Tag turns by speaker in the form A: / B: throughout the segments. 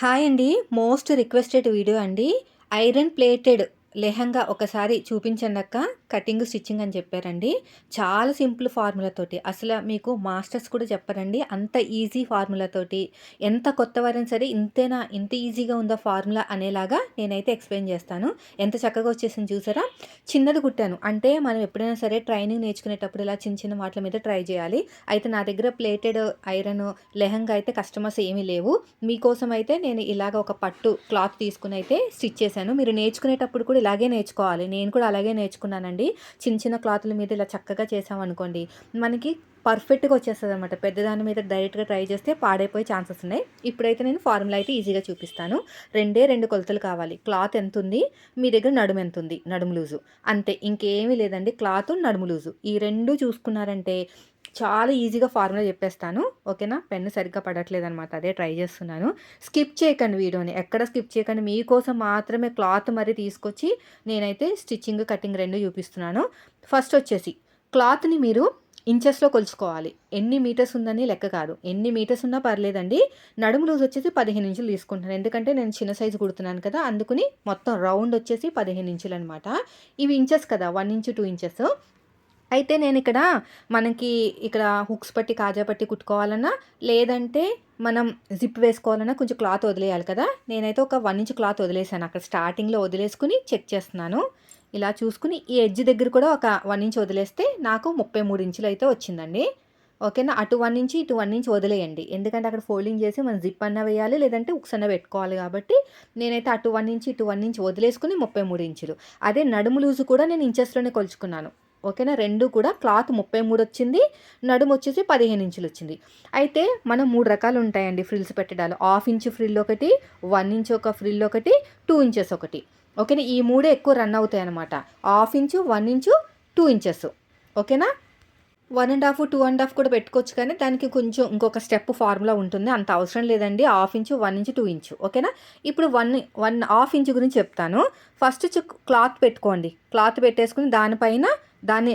A: Hi అండి. Most requested video అండి. Iron plated lehenga ఒకసారి చూపించండి అక్క. కటింగ్ స్టిచ్చింగ్ అని చెప్పారండి. చాలా సింపుల్ ఫార్ములాతోటి అసలు మీకు మాస్టర్స్ కూడా చెప్పారండి. అంత ఈజీ ఫార్ములాతోటి ఎంత కొత్త వారైనా సరే ఇంతేనా ఇంత ఈజీగా ఉందా ఫార్ములా అనేలాగా నేనైతే ఎక్స్ప్లెయిన్ చేస్తాను. ఎంత చక్కగా వచ్చేసింది చూసారా? చిన్నది కుట్టాను. అంటే మనం ఎప్పుడైనా సరే ట్రైనింగ్ నేర్చుకునేటప్పుడు ఇలా చిన్న చిన్న వాటి మీద ట్రై చేయాలి. అయితే నా దగ్గర ప్లేటెడ్ ఐరన్ లెహంగా అయితే కస్టమర్స్ ఏమీ లేవు. మీకోసం అయితే నేను ఇలాగ ఒక పట్టు క్లాత్ తీసుకుని అయితే స్టిచ్ చేశాను. మీరు నేర్చుకునేటప్పుడు కూడా ఇలాగే నేర్చుకోవాలి. నేను కూడా అలాగే నేర్చుకున్నానండి. చిన్న చిన్న క్లాతుల మీద ఇలా చక్కగా చేసామనుకోండి మనకి పర్ఫెక్ట్గా వచ్చేస్తుంది అనమాట పెద్దదాని మీద డైరెక్ట్గా ట్రై చేస్తే పాడైపోయే ఛాన్సెస్ ఉన్నాయి. ఇప్పుడైతే నేను ఫార్ములా అయితే ఈజీగా చూపిస్తాను. రెండే రెండు కొలతలు కావాలి. క్లాత్ ఎంత ఉంది మీ దగ్గర నడుము ఎంత ఉంది నడుము లూజు. అంతే ఇంకేమీ లేదండి క్లాత్ నడుము లూజు. ఈ రెండు చూసుకున్నారంటే చాలా ఈజీగా ఫార్ములా చెప్పేస్తాను. ఓకేనా? పెన్ను సరిగ్గా పడట్లేదు అనమాట అదే ట్రై చేస్తున్నాను. స్కిప్ చేయకండి వీడియోని. ఎక్కడ స్కిప్ చేయకండి. మీకోసం మాత్రమే క్లాత్ మరి తీసుకొచ్చి నేనైతే స్టిచ్చింగ్ కటింగ్ రెండు చూపిస్తున్నాను. ఫస్ట్ వచ్చేసి క్లాత్ని మీరు ఇంచెస్లో కొలుచుకోవాలి. ఎన్ని మీటర్స్ ఉందని లెక్క కాదు. ఎన్ని మీటర్స్ ఉన్నా పర్లేదండి. నడుము లూజ్ వచ్చేసి పదిహేను ఇంచులు తీసుకుంటాను ఎందుకంటే నేను చిన్న సైజు కుడుతున్నాను కదా అందుకుని మొత్తం రౌండ్ వచ్చేసి పదిహేను ఇంచులు అనమాట ఇవి ఇంచెస్ కదా వన్ ఇంచు టూ ఇంచెస్. అయితే నేను ఇక్కడ మనకి ఇక్కడ హుక్స్ పట్టి కాజా పట్టి కుట్టుకోవాలన్నా లేదంటే మనం జిప్ వేసుకోవాలన్నా కొంచెం క్లాత్ వదిలేయాలి కదా. నేనైతే ఒక వన్ ఇంచ్ క్లాత్ వదిలేసాను అక్కడ స్టార్టింగ్లో వదిలేసుకుని చెక్ చేస్తున్నాను. ఇలా చూసుకుని ఈ ఎడ్జ్ దగ్గర కూడా ఒక వన్ ఇంచ్ వదిలేస్తే నాకు ముప్పై మూడు ఇంచులు అయితే వచ్చిందండి. ఓకేనా? అటు వన్ ఇంచ్ ఇటు వన్ ఇంచ్ వదిలేయండి. ఎందుకంటే అక్కడ ఫోల్డింగ్ చేసి మనం జిప్ అన్న వేయాలి లేదంటే ఉక్స్ అన్న పెట్టుకోవాలి కాబట్టి నేనైతే అటు వన్ ఇంచ్ ఇటు వన్ ఇంచ్ వదిలేసుకుని ముప్పై మూడు ఇంచులు. అదే నడుము లూజు కూడా నేను ఇంచెస్లోనే కొలుచుకున్నాను. ఓకేనా? రెండు కూడా క్లాత్ ముప్పై మూడు వచ్చింది నడుము వచ్చేసి పదిహేను ఇంచులు వచ్చింది. అయితే మనం మూడు రకాలు ఉంటాయండి ఫ్రిల్స్ పెట్టడాలు. హాఫ్ ఇంచ్ ఫ్రిల్ ఒకటి వన్ ఇంచ్ ఒక ఫ్రిల్ ఒకటి టూ ఇంచెస్ ఒకటి. ఓకేనా? ఈ మూడే ఎక్కువ రన్ అవుతాయి అనమాట half inch one inch two inches. ఓకేనా? One and half two and half కూడా పెట్టుకోవచ్చు కానీ దానికి కొంచెం ఇంకొక స్టెప్ ఫార్ములా ఉంటుంది. అంత అవసరం లేదండి. Half inch one inch two inch. ఓకేనా? ఇప్పుడు వన్ వన్ హాఫ్ ఇంచు గురించి చెప్తాను. ఫస్ట్ క్లాత్ పెట్టుకోండి. క్లాత్ పెట్టేసుకుని దానిపైన దాన్ని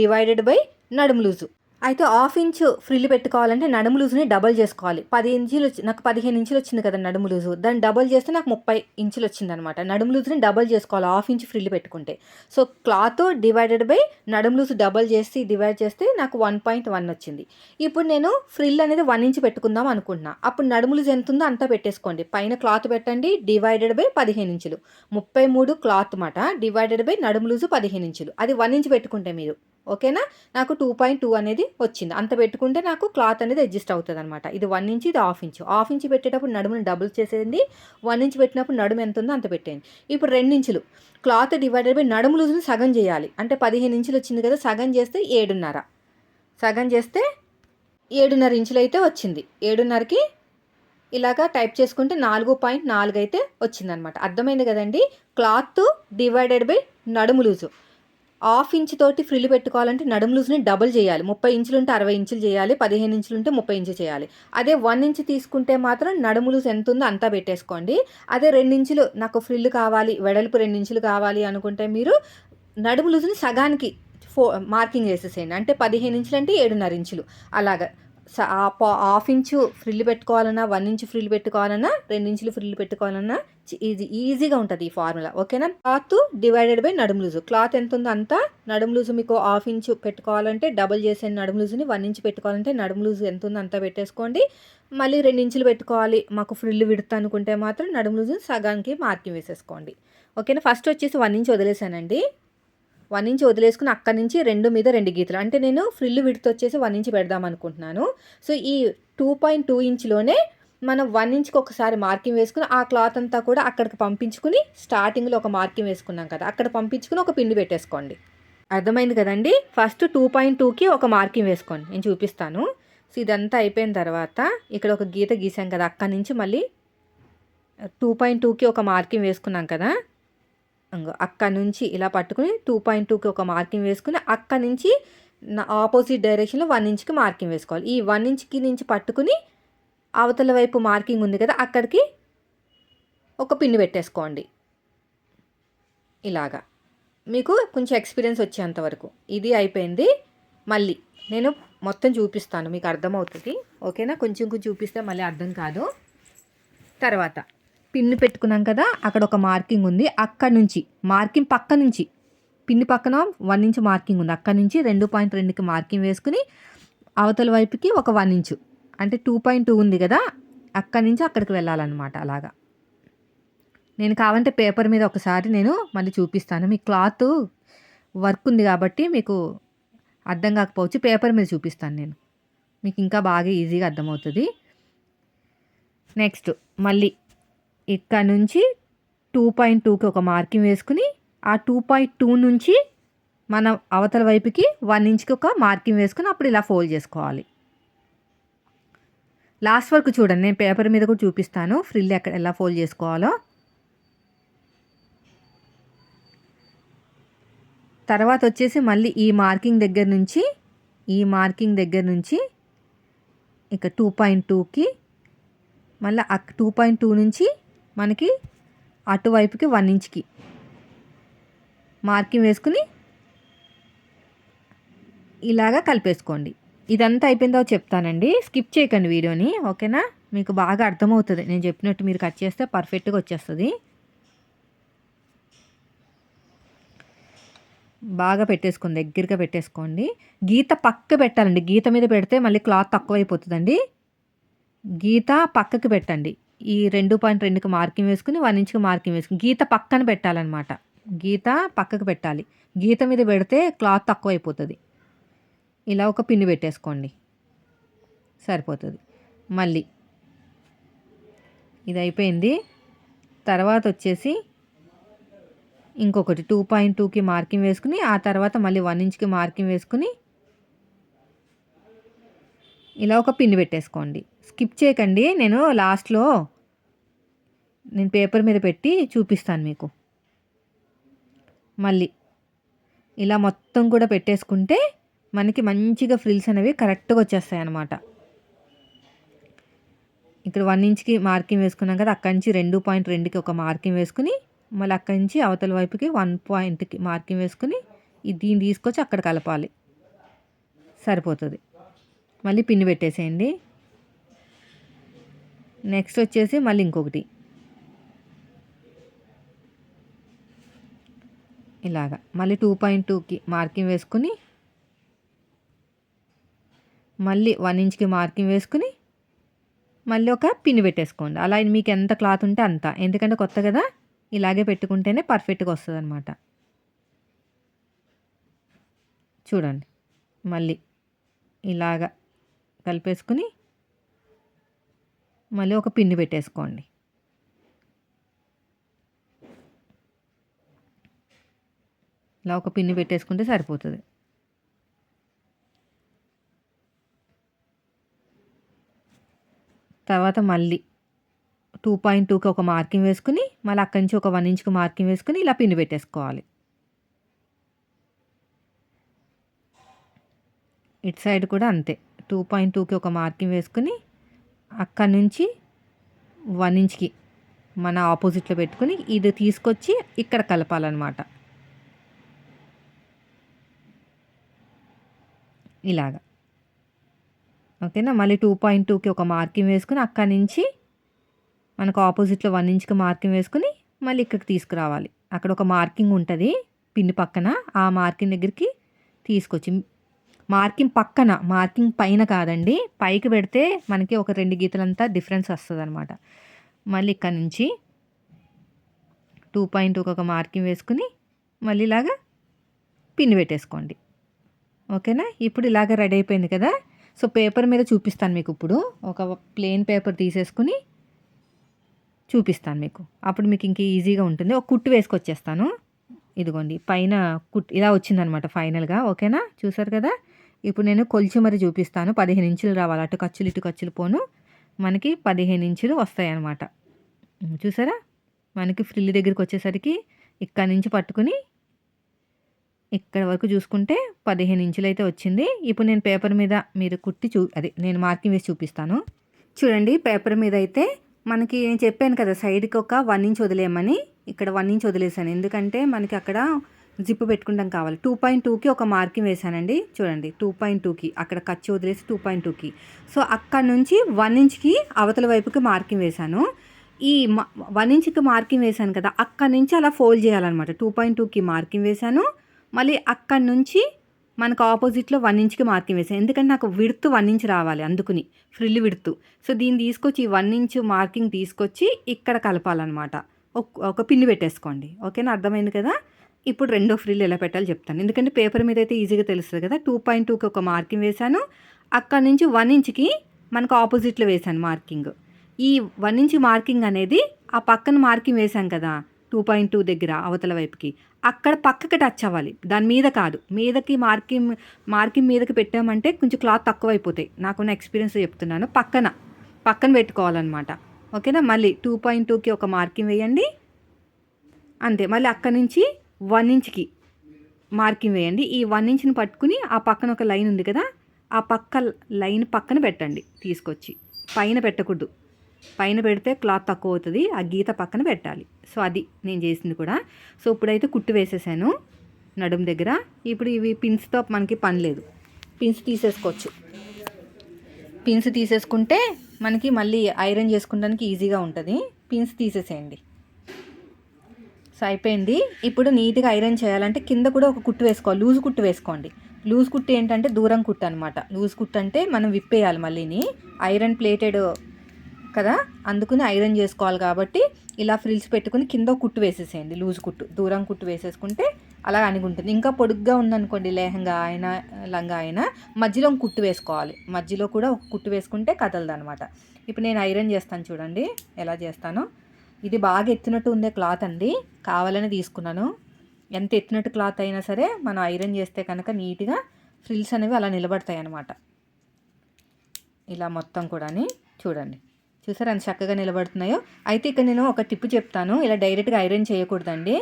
A: డివైడెడ్ బై నడుము లూజు. అయితే హాఫ్ ఇంచ్ ఫ్రిల్ పెట్టుకోవాలంటే నడుము లూజుని డబల్ చేసుకోవాలి. పది ఇంచులు నాకు పదిహేను ఇంచులు వచ్చింది కదా నడుము లూజు. దాన్ని డబల్ చేస్తే నాకు ముప్పై ఇంచులు వచ్చింది అనమాట నడుము లూజుని డబల్ చేసుకోవాలి హాఫ్ ఇంచ్ ఫ్రిల్ పెట్టుకుంటే. సో క్లాత్ డివైడెడ్ బై నడుము లూజు డబల్ చేసి డివైడ్ చేస్తే నాకు వన్ పాయింట్ వన్ వచ్చింది. ఇప్పుడు నేను ఫ్రిల్ అనేది వన్ ఇంచ్ పెట్టుకుందాం అనుకుంటున్నా. అప్పుడు నడుము లూజు ఎంత ఉందో అంతా పెట్టేసుకోండి. పైన క్లాత్ పెట్టండి డివైడెడ్ బై పదిహేను ఇంచులు. ముప్పై మూడు క్లాత్ మాట డివైడెడ్ బై నడుము లూజు పదిహేను ఇంచులు. అది వన్ ఇంచ్ పెట్టుకుంటే మీరు. ఓకేనా? నాకు టూ పాయింట్ టూ అనేది వచ్చింది. అంత పెట్టుకుంటే నాకు క్లాత్ అనేది అడ్జస్ట్ అవుతుంది అనమాట ఇది వన్ ఇంచ్ ఇది హాఫ్ ఇంచ్ హాఫ్ ఇంచ్ పెట్టేటప్పుడు నడుముని డబుల్ చేసేది. వన్ ఇంచ్ పెట్టినప్పుడు నడుము ఎంత ఉందో అంత పెట్టేయండి. ఇప్పుడు రెండు ఇంచులు క్లాత్ డివైడెడ్ బై నడుము లూజుని సగం చేయాలి. అంటే పదిహేను ఇంచులు వచ్చింది కదా సగం చేస్తే ఏడున్నర. సగం చేస్తే ఏడున్నర ఇంచులు అయితే వచ్చింది. ఏడున్నరకి ఇలాగా టైప్ చేసుకుంటే నాలుగు పాయింట్ నాలుగు అయితే వచ్చిందనమాట అర్థమైంది కదండి? క్లాత్ డివైడెడ్ బై నడుము లూజు. హాఫ్ ఇంచ్ తోటి ఫ్రిల్ పెట్టుకోవాలంటే నడుము లూజ్ని డబుల్ చేయాలి. ముప్పై ఇంచులు ఉంటే అరవై ఇంచులు చేయాలి పదిహేను ఇంచులు ఉంటే ముప్పై ఇంచు చేయాలి. అదే వన్ ఇంచ్ తీసుకుంటే మాత్రం నడుము లూజ్ ఎంత ఉందో అంతా పెట్టేసుకోండి. అదే ఇంచులు నాకు ఫ్రిల్ కావాలి వెడల్పు ఇంచులు కావాలి అనుకుంటే మీరు నడుము లూజ్ని సగానికి ఫో మార్కింగ్ వేసేసేయండి అంటే పదిహేను ఇంచులు అంటే ఏడున్నర ఇంచులు. అలాగా. హాఫ్ ఇంచు ఫ్రిల్ పెట్టుకోవాలన్నా వన్ ఇంచు ఫ్రిల్ పెట్టుకోవాలన్నా రెండించులు ఫ్రిల్ పెట్టుకోవాలన్నా ఈజీ ఈజీగా ఉంటుంది ఈ ఫార్ములా ఓకేనా? క్లాత్ డివైడెడ్ బై నడుము లూజు. క్లాత్ ఎంత ఉందో అంతా నడుము లూజు మీకు హాఫ్ ఇంచు పెట్టుకోవాలంటే డబుల్ చేసే నడుము లూజుని వన్ ఇంచు పెట్టుకోవాలంటే నడుము లూజు ఎంత ఉందో అంతా పెట్టేసుకోండి. మళ్ళీ రెండు ఇంచులు పెట్టుకోవాలి మాకు ఫ్రిల్ విడతా అనుకుంటే మాత్రం నడుము లూజు సగానికి మార్కింగ్ వేసేసుకోండి. ఓకేనా? ఫస్ట్ వచ్చేసి వన్ ఇంచ్ వదిలేసానండి. వన్ ఇంచ్ వదిలేసుకుని అక్కడి నుంచి రెండు మీద రెండు గీతలు. అంటే నేను ఫ్రిల్ విడత వచ్చేసి వన్ ఇంచ్ పెడదాం అనుకుంటున్నాను. సో ఈ టూ పాయింట్ టూ ఇంచ్లోనే మనం వన్ ఇంచ్కి ఒకసారి మార్కింగ్ వేసుకుని ఆ క్లాత్ అంతా కూడా అక్కడికి పంపించుకుని స్టార్టింగ్లో ఒక మార్కింగ్ వేసుకున్నాం కదా అక్కడ పంపించుకుని ఒక పిండి పెట్టేసుకోండి. అర్థమైంది కదండి? ఫస్ట్ టూ పాయింట్ టూకి ఒక మార్కింగ్ వేసుకోండి. నేను చూపిస్తాను. సో ఇదంతా అయిపోయిన తర్వాత ఇక్కడ ఒక గీత గీసాం కదా అక్కడి నుంచి మళ్ళీ టూ పాయింట్ టూకి ఒక మార్కింగ్ వేసుకున్నాం కదా అక్కడ నుంచి ఇలా పట్టుకుని టూ పాయింట్ టూకి ఒక మార్కింగ్ వేసుకుని అక్కడ నుంచి ఆపోజిట్ డైరెక్షన్లో వన్ ఇంచ్కి మార్కింగ్ వేసుకోవాలి. ఈ వన్ ఇంచ్కి నుంచి పట్టుకుని అవతల వైపు మార్కింగ్ ఉంది కదా అక్కడికి ఒక పిన్ను పెట్టేసుకోండి. ఇలాగా. మీకు కొంచెం ఎక్స్పీరియన్స్ వచ్చేంతవరకు ఇది అయిపోయింది. మళ్ళీ నేను మొత్తం చూపిస్తాను మీకు అర్థమవుతుంది. ఓకేనా? కొంచెం కొంచెం చూపిస్తే మళ్ళీ అర్థం కాదు. తర్వాత పిన్ను పెట్టుకున్నాం కదా అక్కడ ఒక మార్కింగ్ ఉంది. అక్కడ నుంచి మార్కింగ్ పక్క నుంచి పిన్ను పక్కన వన్ ఇంచ్ మార్కింగ్ ఉంది. అక్కడ నుంచి రెండు పాయింట్ రెండుకి మార్కింగ్ వేసుకుని అవతల వైపుకి ఒక వన్ ఇంచు అంటే టూ పాయింట్ టూ ఉంది కదా అక్కడి నుంచి అక్కడికి వెళ్ళాలన్నమాట అలాగా. నేను కావాలంటే పేపర్ మీద ఒకసారి నేను మళ్ళీ చూపిస్తాను. మీ క్లాత్ వర్క్ ఉంది కాబట్టి మీకు అర్థం కాకపోవచ్చు. పేపర్ మీద చూపిస్తాను నేను. మీకు ఇంకా బాగా ఈజీగా అర్థమవుతుంది. నెక్స్ట్ మళ్ళీ ఇక్కడ నుంచి టూ పాయింట్ టూకి ఒక మార్కింగ్ వేసుకుని ఆ టూ పాయింట్ టూ నుంచి మన అవతల వైపుకి వన్ ఇంచ్కి ఒక మార్కింగ్ వేసుకుని అప్పుడు ఇలా ఫోల్డ్ చేసుకోవాలి. లాస్ట్ వరకు చూడండి నేను పేపర్ మీద కూడా చూపిస్తాను ఫ్రిల్ ఎక్కడ ఎలా ఫోల్డ్ చేసుకోవాలో. తర్వాత వచ్చేసి మళ్ళీ ఈ మార్కింగ్ దగ్గర నుంచి ఈ మార్కింగ్ దగ్గర నుంచి ఇక టూ పాయింట్ టూకి మళ్ళీ టూ పాయింట్ టూ నుంచి మనకి అటువైపుకి వన్ ఇంచ్కి మార్కింగ్ వేసుకుని ఇలాగా కలిపేసుకోండి. ఇదంతా అయిపోయిందో చెప్తానండి. స్కిప్ చేయకండి వీడియోని ఓకేనా? మీకు బాగా అర్థమవుతుంది. నేను చెప్పినట్టు మీరు కట్ చేస్తే పర్ఫెక్ట్గా వచ్చేస్తుంది. బాగా పెట్టేసుకోండి. దగ్గరగా పెట్టేసుకోండి. గీత పక్క పెట్టాలండి. గీత మీద పెడితే మళ్ళీ క్లాత్ తక్కువైపోతుందండి. గీత పక్కకి పెట్టండి. ఈ రెండు పాయింట్ రెండుకి మార్కింగ్ వేసుకుని వన్ ఇంచ్కి మార్కింగ్ వేసుకుని గీత పక్కన పెట్టాలన్నమాట. గీత పక్కకు పెట్టాలి. గీత మీద పెడితే క్లాత్ తక్కువ అయిపోతుంది ఇలా ఒక పిన్ని పెట్టేసుకోండి. సరిపోతుంది. మళ్ళీ ఇది అయిపోయింది. తర్వాత వచ్చేసి ఇంకొకటి టూ పాయింట్ టూకి మార్కింగ్ వేసుకుని ఆ తర్వాత మళ్ళీ వన్ ఇంచ్కి మార్కింగ్ వేసుకుని ఇలా ఒక పిన్ పెట్టేసుకోండి. స్కిప్ చేయకండి నేను లాస్ట్లో నేను పేపర్ మీద పెట్టి చూపిస్తాను మీకు. మళ్ళీ ఇలా మొత్తం కూడా పెట్టేసుకుంటే మనకి మంచిగా ఫ్రిల్స్ అనేవి కరెక్ట్గా వచ్చేస్తాయి అన్నమాట. ఇక్కడ వన్ ఇంచ్కి మార్కింగ్ వేసుకున్నాం కదా అక్కడి నుంచి రెండు పాయింట్ రెండుకి ఒక మార్కింగ్ వేసుకుని మళ్ళీ అక్కడి నుంచి అవతల వైపుకి వన్ పాయింట్కి మార్కింగ్ వేసుకుని దీన్ని తీసుకొచ్చి అక్కడ కలపాలి. సరిపోతుంది. మళ్ళీ పిన్ని పెట్టేసేయండి. నెక్స్ట్ వచ్చేసి మళ్ళీ ఇంకొకటి. ఇలాగా. మళ్ళీ టూ పాయింట్ టూకి మార్కింగ్ వేసుకుని మళ్ళీ వన్ ఇంచ్కి మార్కింగ్ వేసుకుని మళ్ళీ ఒక పిన్ పెట్టేసుకోండి. అలా మీకు ఎంత క్లాత్ ఉంటే అంత. ఎందుకంటే కొత్త కదా ఇలాగే పెట్టుకుంటేనే పర్ఫెక్ట్గా వస్తుంది అనమాట చూడండి. మళ్ళీ ఇలాగా కలిపేసుకుని మళ్ళీ ఒక పిన్ని పెట్టేసుకోండి. ఇలా ఒక పిన్ని పెట్టేసుకుంటే సరిపోతుంది. తర్వాత మళ్ళీ టూ పాయింట్ టూకి ఒక మార్కింగ్ వేసుకుని మళ్ళీ అక్కడి నుంచి ఒక వన్ ఇంచ్కి మార్కింగ్ వేసుకుని ఇలా పిన్ పెట్టేసుకోవాలి. ఇటు సైడ్ కూడా అంతే. టూ పాయింట్ టూకి ఒక మార్కింగ్ వేసుకుని అక్కడి నుంచి వన్ ఇంచ్కి మన ఆపోజిట్లో పెట్టుకుని ఇది తీసుకొచ్చి ఇక్కడ కలపాలన్నమాట. ఇలాగా. ఓకేనా? మళ్ళీ టూ పాయింట్ టూకి ఒక మార్కింగ్ వేసుకుని అక్కడి నుంచి మనకు ఆపోజిట్లో వన్ ఇంచ్కి మార్కింగ్ వేసుకుని మళ్ళీ ఇక్కడికి తీసుకురావాలి. అక్కడ ఒక మార్కింగ్ ఉంటుంది పిన్ పక్కన. ఆ మార్కింగ్ దగ్గరికి తీసుకొచ్చి మార్కింగ్ పక్కన మార్కింగ్ పైన కాదండి. పైకి పెడితే మనకి ఒక రెండు గీతలంతా డిఫరెన్స్ వస్తుంది అనమాట మళ్ళీ ఇక్కడ నుంచి టూ పాయింట్ ఒక మార్కింగ్ వేసుకుని మళ్ళీ ఇలాగా పిన్ పెట్టేసుకోండి. ఓకేనా? ఇప్పుడు ఇలాగ రెడీ అయిపోయింది కదా? సో పేపర్ మీద చూపిస్తాను మీకు ఇప్పుడు. ఒక ప్లెయిన్ పేపర్ తీసేసుకుని చూపిస్తాను మీకు. అప్పుడు మీకు ఇంక ఈజీగా ఉంటుంది. ఒక కుట్టు వేసుకొచ్చేస్తాను. ఇదిగోండి పైన కుట్ ఇలా వచ్చిందనమాట ఫైనల్గా. ఓకేనా? చూసారు కదా? ఇప్పుడు నేను కొలిచి మరి చూపిస్తాను. పదిహేను ఇంచులు రావాలి. అటు ఖర్చులు ఇటు ఖర్చులు పోను. మనకి పదిహేను ఇంచులు వస్తాయి అన్నమాట చూసారా? మనకి ఫ్రిల్ దగ్గరికి వచ్చేసరికి ఇక్కడ నుంచి పట్టుకుని ఇక్కడ వరకు చూసుకుంటే పదిహేను ఇంచులు అయితే వచ్చింది. ఇప్పుడు నేను పేపర్ మీద మీరు కుట్టి చూ అదే నేను మార్కింగ్ వేసి చూపిస్తాను. చూడండి పేపర్ మీద అయితే మనకి నేను చెప్పాను కదా సైడ్కి ఒక వన్ ఇంచ్ వదిలేయమని. ఇక్కడ వన్ ఇంచ్ వదిలేసాను. ఎందుకంటే మనకి అక్కడ జిప్ పెట్టుకుంటాం కావాలి. టూ పాయింట్ టూకి ఒక మార్కింగ్ వేసానండి చూడండి టూ పాయింట్ టూకి. అక్కడ ఖర్చు వదిలేసి టూ పాయింట్ టూకి. సో అక్కడ నుంచి వన్ ఇంచ్కి అవతల వైపుకి మార్కింగ్ వేశాను. ఈ వన్ ఇంచ్కి మార్కింగ్ వేశాను కదా అక్కడి నుంచి అలా ఫోల్డ్ చేయాలన్నమాట. టూ పాయింట్ టూకి మార్కింగ్ వేశాను. మళ్ళీ అక్కడి నుంచి మనకు ఆపోజిట్లో వన్ ఇంచ్కి మార్కింగ్ వేసాను ఎందుకంటే నాకు విడుతు వన్ ఇంచ్ రావాలి అందుకుని ఫ్రిల్ విడుతు. సో దీన్ని తీసుకొచ్చి ఈ వన్ ఇంచ్ మార్కింగ్ తీసుకొచ్చి ఇక్కడ కలపాలన్నమాట. ఒక- ఒక పిన్ని పెట్టేసుకోండి. ఓకేనా? అర్థమైంది కదా? ఇప్పుడు రెండో ఫ్రిల్ ఎలా పెట్టాలో చెప్తాను. ఎందుకంటే పేపర్ మీద అయితే ఈజీగా తెలుస్తుంది కదా. టూ పాయింట్ టూకి ఒక మార్కింగ్ వేశాను. అక్కడ నుంచి వన్ ఇంచ్కి మనకు ఆపోజిట్లో వేశాను మార్కింగ్. ఈ వన్ ఇంచ్ మార్కింగ్ అనేది ఆ పక్కన మార్కింగ్ వేశాం కదా టూ పాయింట్ టూ దగ్గర అవతల వైపుకి. అక్కడ పక్కకి టచ్ అవ్వాలి. దాని మీద కాదు. మీదకి మార్కింగ్ మార్కింగ్ మీదకి పెట్టామంటే కొంచెం క్లాత్ తక్కువ అయిపోతాయి నాకున్న ఎక్స్పీరియన్స్ చెప్తున్నాను. పక్కన పక్కన పెట్టుకోవాలన్నమాట. ఓకేనా? మళ్ళీ టూ పాయింట్ టూకి ఒక మార్కింగ్ వేయండి. అంతే. మళ్ళీ అక్కడి నుంచి వన్ ఇంచ్కి మార్కింగ్ వేయండి. ఈ వన్ ఇంచ్ని పట్టుకుని ఆ పక్కన ఒక లైన్ ఉంది కదా ఆ పక్క లైన్ పక్కన పెట్టండి తీసుకొచ్చి. పైన పెట్టకూడదు. పైన పెడితే క్లాత్ తక్కువ అవుతుంది ఆ గీత పక్కన పెట్టాలి. సో అది నేను చేసింది కూడా. సో ఇప్పుడైతే కుట్టు వేసేసాను నడుము దగ్గర. ఇప్పుడు ఇవి పిన్స్తో మనకి పని లేదు. పిన్స్ తీసేసుకోవచ్చు. పిన్స్ తీసేసుకుంటే మనకి మళ్ళీ ఐరన్ చేసుకోవడానికి ఈజీగా ఉంటుంది. పిన్స్ తీసేసేయండి. సో అయిపోయింది. ఇప్పుడు నీట్గా ఐరన్ చేయాలంటే కింద కూడా ఒక కుట్టు వేసుకోవాలి. లూజ్ కుట్టు వేసుకోండి. లూజ్ కుట్టు ఏంటంటే దూరం కుట్టు అనమాట లూజ్ కుట్టు అంటే మనం విప్పేయాలి మళ్ళీని. ఐరన్ ప్లేటెడ్ కదా? అందుకుని ఐరన్ చేసుకోవాలి కాబట్టి ఇలా ఫ్రిల్స్ పెట్టుకుని కింద ఒక కుట్టు వేసేసేయండి. లూజ్ కుట్టు. దూరం కుట్టు వేసేసుకుంటే అలా అనిగుంటుంది ఇంకా పొడుగ్గా ఉందనుకోండి లేహంగా అయినా లంగా అయినా మధ్యలో కుట్టు వేసుకోవాలి. మధ్యలో కూడా ఒక కుట్టు వేసుకుంటే కదలదనమాట ఇప్పుడు నేను ఐరన్ చేస్తాను చూడండి. ఎలా చేస్తానో. ఇది బాగా ఎత్తినట్టు ఉండే క్లాత్ అండి. కావాలని తీసుకున్నాను. ఎంత ఎత్తినట్టు క్లాత్ అయినా సరే మనం ఐరన్ చేస్తే కనుక నీట్గా ఫ్రిల్స్ అనేవి అలా నిలబడతాయి అన్నమాట ఇలా మొత్తం కూడా చూడండి. చూసారు అంత చక్కగా నిలబడుతున్నాయో? అయితే ఇక్కడ నేను ఒక టిప్ చెప్తాను. ఇలా డైరెక్ట్గా ఐరన్ చేయకూడదండి.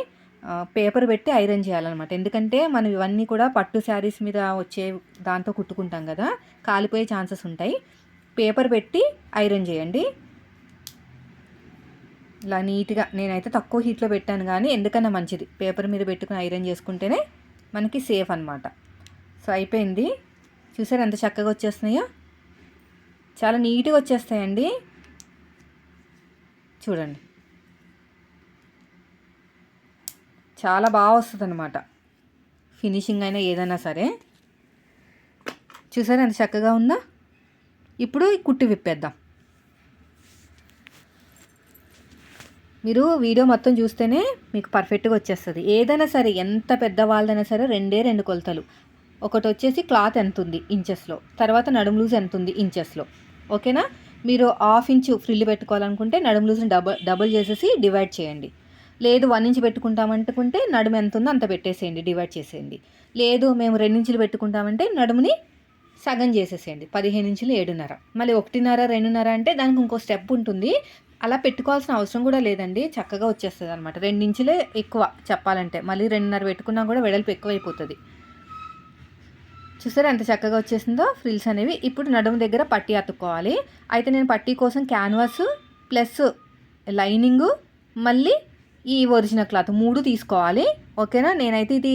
A: పేపర్ పెట్టి ఐరన్ చేయాలన్నమాట. ఎందుకంటే మనం ఇవన్నీ కూడా పట్టు శారీస్ మీద వచ్చే దాంతో కుట్టుకుంటాం కదా. కాలిపోయే ఛాన్సెస్ ఉంటాయి. పేపర్ పెట్టి ఐరన్ చేయండి. ఇలా నీట్గా నేనైతే తక్కువ హీట్లో పెట్టాను కానీ ఎందుకన్నా మంచిది. పేపర్ మీద పెట్టుకుని ఐరన్ చేసుకుంటేనే మనకి సేఫ్ అనమాట సో అయిపోయింది. చూసారు ఎంత చక్కగా వచ్చేస్తున్నాయో? చాలా నీట్గా వచ్చేస్తాయండి. చూడండి. చాలా బాగా వస్తుంది అనమాట ఫినిషింగ్ అయినా ఏదైనా సరే. చూసారు ఎంత చక్కగా ఉందా? ఇప్పుడు ఈ కుట్టి విప్పేద్దాం. మీరు వీడియో మొత్తం చూస్తేనే మీకు పర్ఫెక్ట్గా వచ్చేస్తుంది. ఏదైనా సరే ఎంత పెద్ద వాళ్ళదైనా సరే రెండే రెండు కొలతలు. ఒకటి వచ్చేసి క్లాత్ ఎంత ఉంది? ఇంచెస్లో తర్వాత నడుము లూజ్ ఎంత ఉంది? ఇంచెస్లో ఓకేనా మీరు హాఫ్ ఇంచు ఫ్రిల్ పెట్టుకోవాలనుకుంటే నడుము లూజ్ని డబల్ డబుల్ చేసేసి డివైడ్ చేయండి. లేదు వన్ ఇంచ్ పెట్టుకుంటామనుకుంటే నడుము ఎంత ఉందో అంత పెట్టేసేయండి డివైడ్ చేసేయండి. లేదు మేము రెండించులు పెట్టుకుంటామంటే నడుముని సగం చేసేసేయండి. పదిహేను ఇంచులు ఏడున్నర. మళ్ళీ ఒకటిన్నర రెండున్నర అంటే దానికి ఇంకో స్టెప్ ఉంటుంది. అలా పెట్టుకోవాల్సిన అవసరం కూడా లేదండి. చక్కగా వచ్చేస్తుంది అనమాట రెండించులే ఎక్కువ చెప్పాలంటే. మళ్ళీ రెండున్నర పెట్టుకున్నా కూడా వెడల్పు ఎక్కువైపోతుంది. చూసారా ఎంత చక్కగా వచ్చేసిందో? ఫ్రిల్స్ అనేవి. ఇప్పుడు నడుము దగ్గర పట్టి అతుక్కోవాలి. అయితే నేను పట్టీ కోసం క్యాన్వాస్ ప్లస్ లైనింగు మళ్ళీ ఈ ఒరిజినల్ క్లాత్ మూడు తీసుకోవాలి. ఓకేనా? నేనైతే ఇది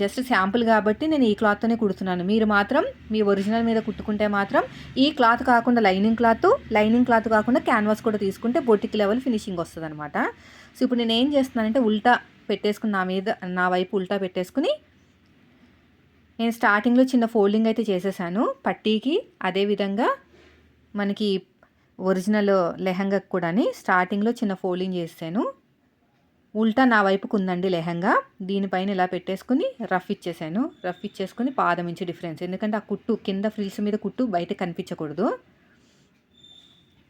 A: జస్ట్ శాంపుల్ కాబట్టి నేను ఈ క్లాత్తోనే కుడుతున్నాను. మీరు మాత్రం మీ ఒరిజినల్ మీద కుట్టుకుంటే మాత్రం ఈ క్లాత్ కాకుండా లైనింగ్ క్లాత్ లైనింగ్ క్లాత్ కాకుండా క్యాన్వాస్ కూడా తీసుకుంటే బొటిక్ లెవెల్ ఫినిషింగ్ వస్తుంది అనమాట సో ఇప్పుడు నేను ఏం చేస్తున్నానంటే ఉల్టా పెట్టేసుకుని నా మీద నా వైపు ఉల్టా పెట్టేసుకుని నేను స్టార్టింగ్లో చిన్న ఫోల్డింగ్ అయితే చేసేసాను. పట్టీకి అదేవిధంగా మనకి ఒరిజినల్ లెహంగాకి కూడాని స్టార్టింగ్లో చిన్న ఫోల్డింగ్ చేసాను ఉల్టా నా వైపుకు ఉందండి లెహంగా. దీనిపైన ఇలా పెట్టేసుకుని రఫ్ ఇచ్చేసాను. రఫ్ ఇచ్చేసుకుని పాదం ఇంచు డిఫరెన్స్. ఎందుకంటే ఆ కుట్టు కింద ఫ్రిల్స్ మీద కుట్టు బయట కనిపించకూడదు.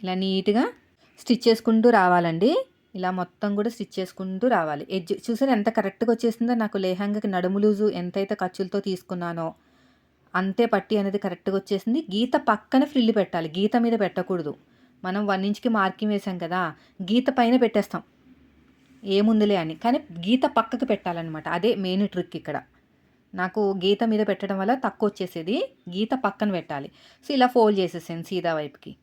A: ఇలా నీట్గా స్టిచ్ చేసుకుంటూ రావాలండి. ఇలా మొత్తం కూడా స్టిచ్ చేసుకుంటూ రావాలి. ఎడ్జ్ చూసారు ఎంత కరెక్ట్గా వచ్చేసిందో? నాకు లేహంగాకి నడుము లూజు ఎంతైతే ఖర్చులతో తీసుకున్నానో అంతే పట్టి అనేది కరెక్ట్గా వచ్చేసింది. గీత పక్కన ఫ్రిల్ పెట్టాలి. గీత మీద పెట్టకూడదు. మనం వన్ ఇంచ్కి మార్కింగ్ వేసాం కదా. గీత పైన పెట్టేస్తాం. ఏముందిలే అని. కానీ గీత పక్కకి పెట్టాలన్నమాట. అదే మెయిన్ ట్రిక్ ఇక్కడ. నాకు గీత మీద పెట్టడం వల్ల తక్కువ వచ్చేసేది గీత పక్కన పెట్టాలి. సో ఇలా ఫోల్డ్ చేసేసాను సీదా వైపుకి.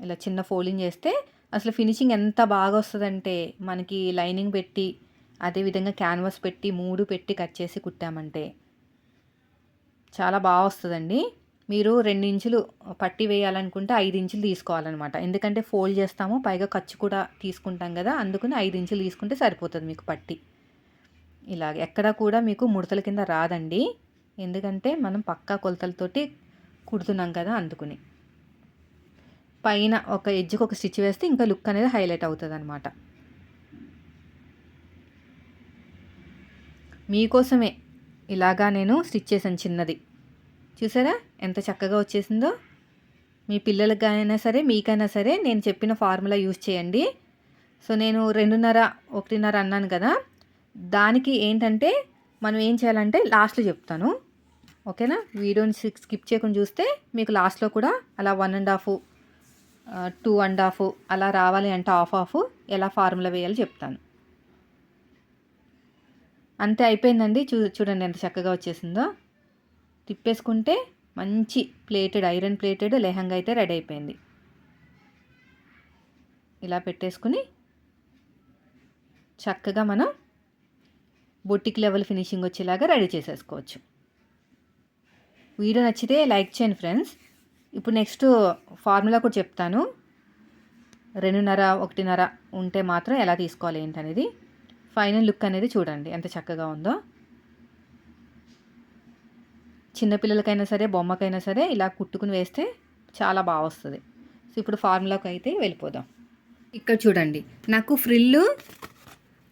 A: ఇలా చిన్న ఫోల్డింగ్ చేస్తే అసలు ఫినిషింగ్ ఎంత బాగా వస్తుందంటే మనకి లైనింగ్ పెట్టి అదేవిధంగా క్యాన్వాస్ పెట్టి మూడు పెట్టి కట్ చేసి కుట్టామంటే చాలా బాగా వస్తుందండి మీరు రెండు ఇంచులు పట్టి వేయాలనుకుంటే ఐదు ఇంచులు తీసుకోవాలన్నమాట. ఎందుకంటే ఫోల్డ్ చేస్తాము పైగా ఖర్చు కూడా తీసుకుంటాం కదా అందుకని ఐదు ఇంచులు తీసుకుంటే సరిపోతుంది మీకు పట్టి. ఇలాగ ఎక్కడ కూడా మీకు ముడతల కింద రాదండి. ఎందుకంటే మనం పక్కా కొలతలతోటి కుడుతున్నాం కదా అందుకుని. పైన ఒక ఎడ్జ్కి ఒక స్టిచ్ వేస్తే ఇంకా లుక్ అనేది హైలైట్ అవుతుంది అనమాట మీకోసమే ఇలాగా నేను స్టిచ్ చేశాను చిన్నది. చూసారా? ఎంత చక్కగా వచ్చేసిందో? మీ పిల్లలకు అయినా సరే మీకైనా సరే నేను చెప్పిన ఫార్ములా యూజ్ చేయండి. సో నేను రెండున్నర ఒకటిన్నర అన్నాను కదా? దానికి ఏంటంటే మనం ఏం చేయాలంటే లాస్ట్లో చెప్తాను. ఓకేనా? వీడియోని స్కిప్ చేయకుండా చూస్తే మీకు లాస్ట్లో కూడా అలా one and half two and half అలా రావాలి అంటే హాఫ్ హాఫ్ ఎలా ఫార్ములా వేయాలో చెప్తాను. అంతే అయిపోయిందండి. చూ చూడండి ఎంత చక్కగా వచ్చేసిందో. తిప్పేసుకుంటే మంచి ప్లేటెడ్ ఐరన్ ప్లేటెడ్ లెహంగా అయితే రెడీ అయిపోయింది. ఇలా పెట్టేసుకుని చక్కగా మనం బొట్టికి లెవెల్ ఫినిషింగ్ వచ్చేలాగా రెడీ చేసేసుకోవచ్చు. వీడియో నచ్చితే లైక్ చేయండి ఫ్రెండ్స్. ఇప్పుడు నెక్స్ట్ ఫార్ములా కూడా చెప్తాను. రెండున్నర ఒకటిన్నర ఉంటే మాత్రం ఎలా తీసుకోవాలి ఏంటనేది. ఫైనల్ లుక్ అనేది చూడండి ఎంత చక్కగా ఉందో. చిన్నపిల్లలకైనా సరే బొమ్మకైనా సరే ఇలా కుట్టుకుని వేస్తే చాలా బాగా వస్తుంది. సో ఇప్పుడు ఫార్ములాకి అయితే వెళ్ళిపోదాం. ఇక్కడ చూడండి. నాకు ఫ్రిల్లు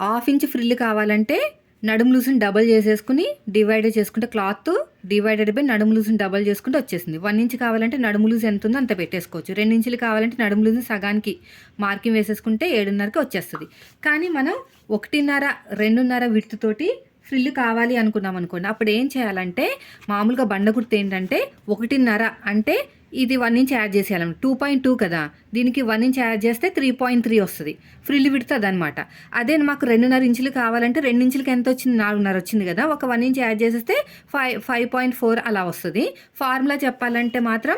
A: హాఫ్ ఇంచ్ ఫ్రిల్ కావాలంటే నడుము లూసుని డబల్ చేసేసుకుని డివైడ్ చేసుకుంటే క్లాత్ డివైడెడ్ బై నడుము లూసుని డబల్ చేసుకుంటే వచ్చేసింది. వన్ ఇంచ్ కావాలంటే నడుము లూజ్ ఎంత ఉందో అంత పెట్టేసుకోవచ్చు. రెండు ఇంచులు కావాలంటే నడుము లూజుని సగానికి మార్కింగ్ వేసేసుకుంటే ఏడున్నరకి వచ్చేస్తుంది. కానీ మనం ఒకటిన్నర రెండున్నర విడుతుతోటి ఫ్రిల్ కావాలి అనుకున్నాం అనుకోండి అప్పుడు ఏం చేయాలంటే మామూలుగా బండ గుర్తు ఏంటంటే ఒకటిన్నర అంటే ఇది వన్ ఇంచ్ యాడ్ చేసేయాలి టూ పాయింట్ టూ కదా దీనికి వన్ ఇంచ్ యాడ్ చేస్తే త్రీ పాయింట్ త్రీ వస్తుంది. ఫ్రిల్ విడుతుంది అనమాట అదే మాకు రెండున్నర ఇంచులు కావాలంటే రెండు ఇంచులకి ఎంత వచ్చింది? నాలుగున్నర వచ్చింది కదా ఒక వన్ ఇంచ్ యాడ్ చేసేస్తే ఫైవ్ ఫైవ్ పాయింట్ ఫోర్ అలా వస్తుంది. ఫార్ములా చెప్పాలంటే మాత్రం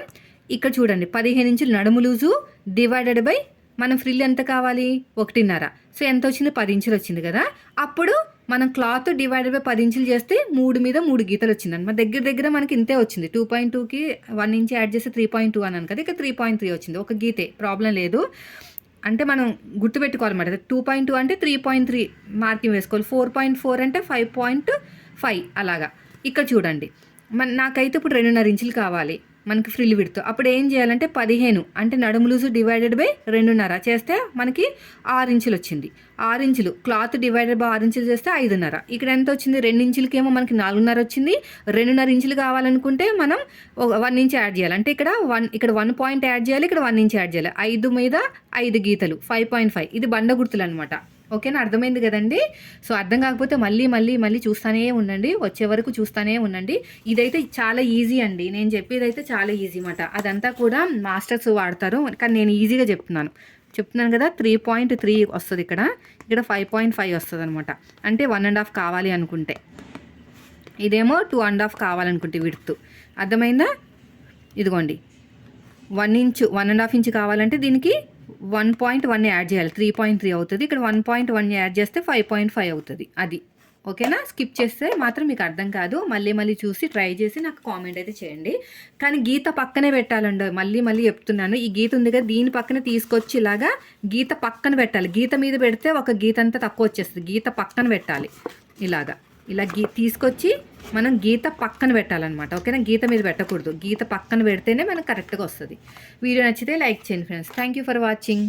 A: ఇక్కడ చూడండి పదిహేను ఇంచులు నడుము లూజు డివైడెడ్ బై మనం ఫ్రిల్ ఎంత కావాలి? ఒకటిన్నర. సో ఎంత వచ్చింది? పది ఇంచులు వచ్చింది కదా. అప్పుడు మనం క్లాత్ డివైడెడ్ బై పది ఇంచులు చేస్తే మూడు మీద మూడు గీతలు వచ్చింది మన దగ్గర దగ్గర మనకి ఇంతే వచ్చింది. టూ పాయింట్ టూకి వన్ ఇంచ్ యాడ్ చేస్తే త్రీ పాయింట్ టూ అన్నాను కదా ఇక త్రీ పాయింట్ త్రీ వచ్చింది. ఒక గీతే ప్రాబ్లం లేదు. అంటే మనం గుర్తుపెట్టుకోవాలన్నమాట. టూ పాయింట్ టూ అంటే త్రీ పాయింట్ త్రీ మార్కింగ్ వేసుకోవాలి. ఫోర్ పాయింట్ ఫోర్ అంటే ఫైవ్ పాయింట్ ఫైవ్ అలాగా. ఇక్కడ చూడండి. మన నాకైతే ఇప్పుడు రెండున్నర ఇంచులు కావాలి. మనకి ఫ్రిల్ విడుతూ. అప్పుడు ఏం చేయాలంటే పదిహేను అంటే నడుము లూజు డివైడెడ్ బై రెండున్నర చేస్తే మనకి ఆరు ఇంచులు వచ్చింది. ఆరు ఇంచులు క్లాత్ డివైడెడ్ బై ఆరు ఇంచులు చేస్తే ఐదున్నర. ఇక్కడ ఎంత వచ్చింది? రెండు ఇంచులకేమో మనకి నాలుగున్నర వచ్చింది. రెండున్నర ఇంచులు కావాలనుకుంటే మనం వన్ ఇంచ్ యాడ్ చేయాలి. అంటే ఇక్కడ వన్ ఇక్కడ వన్ పాయింట్ యాడ్ చేయాలి ఇక్కడ వన్ ఇంచ్ యాడ్ చేయాలి. ఐదు మీద ఐదు గీతలు ఫైవ్ పాయింట్ ఫైవ్ ఇది బండ గుర్తులు అనమాట ఓకేనా? అర్థమైంది కదండి? సో అర్థం కాకపోతే మళ్ళీ మళ్ళీ మళ్ళీ చూస్తూనే ఉండండి. వచ్చే వరకు చూస్తూనే ఉండండి. ఇదైతే చాలా ఈజీ అండి. నేను చెప్పేదైతే చాలా ఈజీ అనమాట అదంతా కూడా మాస్టర్స్ వాడతారు. కానీ నేను ఈజీగా చెప్తున్నాను. చెప్తున్నాను కదా త్రీ పాయింట్ త్రీ వస్తుంది ఇక్కడ. ఇక్కడ ఫైవ్ పాయింట్ ఫైవ్ వస్తుంది అనమాట అంటే వన్ అండ్ హాఫ్ కావాలి అనుకుంటే. ఇదేమో టూ అండ్ హాఫ్ కావాలనుకుంటే విడుతు. అర్థమైందా? ఇదిగోండి. One inch one and half inch కావాలంటే దీనికి వన్ పాయింట్ వన్ యాడ్ చేయాలి. త్రీ పాయింట్ త్రీ అవుతుంది. ఇక్కడ వన్ పాయింట్ వన్ యాడ్ చేస్తే ఫైవ్ పాయింట్ ఫైవ్ అవుతుంది. అది. ఓకేనా? స్కిప్ చేస్తే మాత్రం మీకు అర్థం కాదు. మళ్ళీ మళ్ళీ చూసి ట్రై చేసి నాకు కామెంట్ అయితే చేయండి. కానీ గీత పక్కనే పెట్టాలండి. మళ్ళీ మళ్ళీ చెప్తున్నాను. ఈ గీత ఉంది కదా దీని పక్కన తీసుకొచ్చి ఇలాగా గీత పక్కన పెట్టాలి. గీత మీద పెడితే ఒక గీత అంతా తక్కువ వచ్చేస్తుంది. గీత పక్కన పెట్టాలి. ఇలాగా. ఇలా గీ తీసుకొచ్చి మనం గీత పక్కన పెట్టాలన్నమాట. ఓకేనా? గీత మీద పెట్టకూడదు. గీత పక్కన పెడితేనే మనకు కరెక్ట్గా వస్తుంది. వీడియో నచ్చితే లైక్ చేయండి friends. Thank you for watching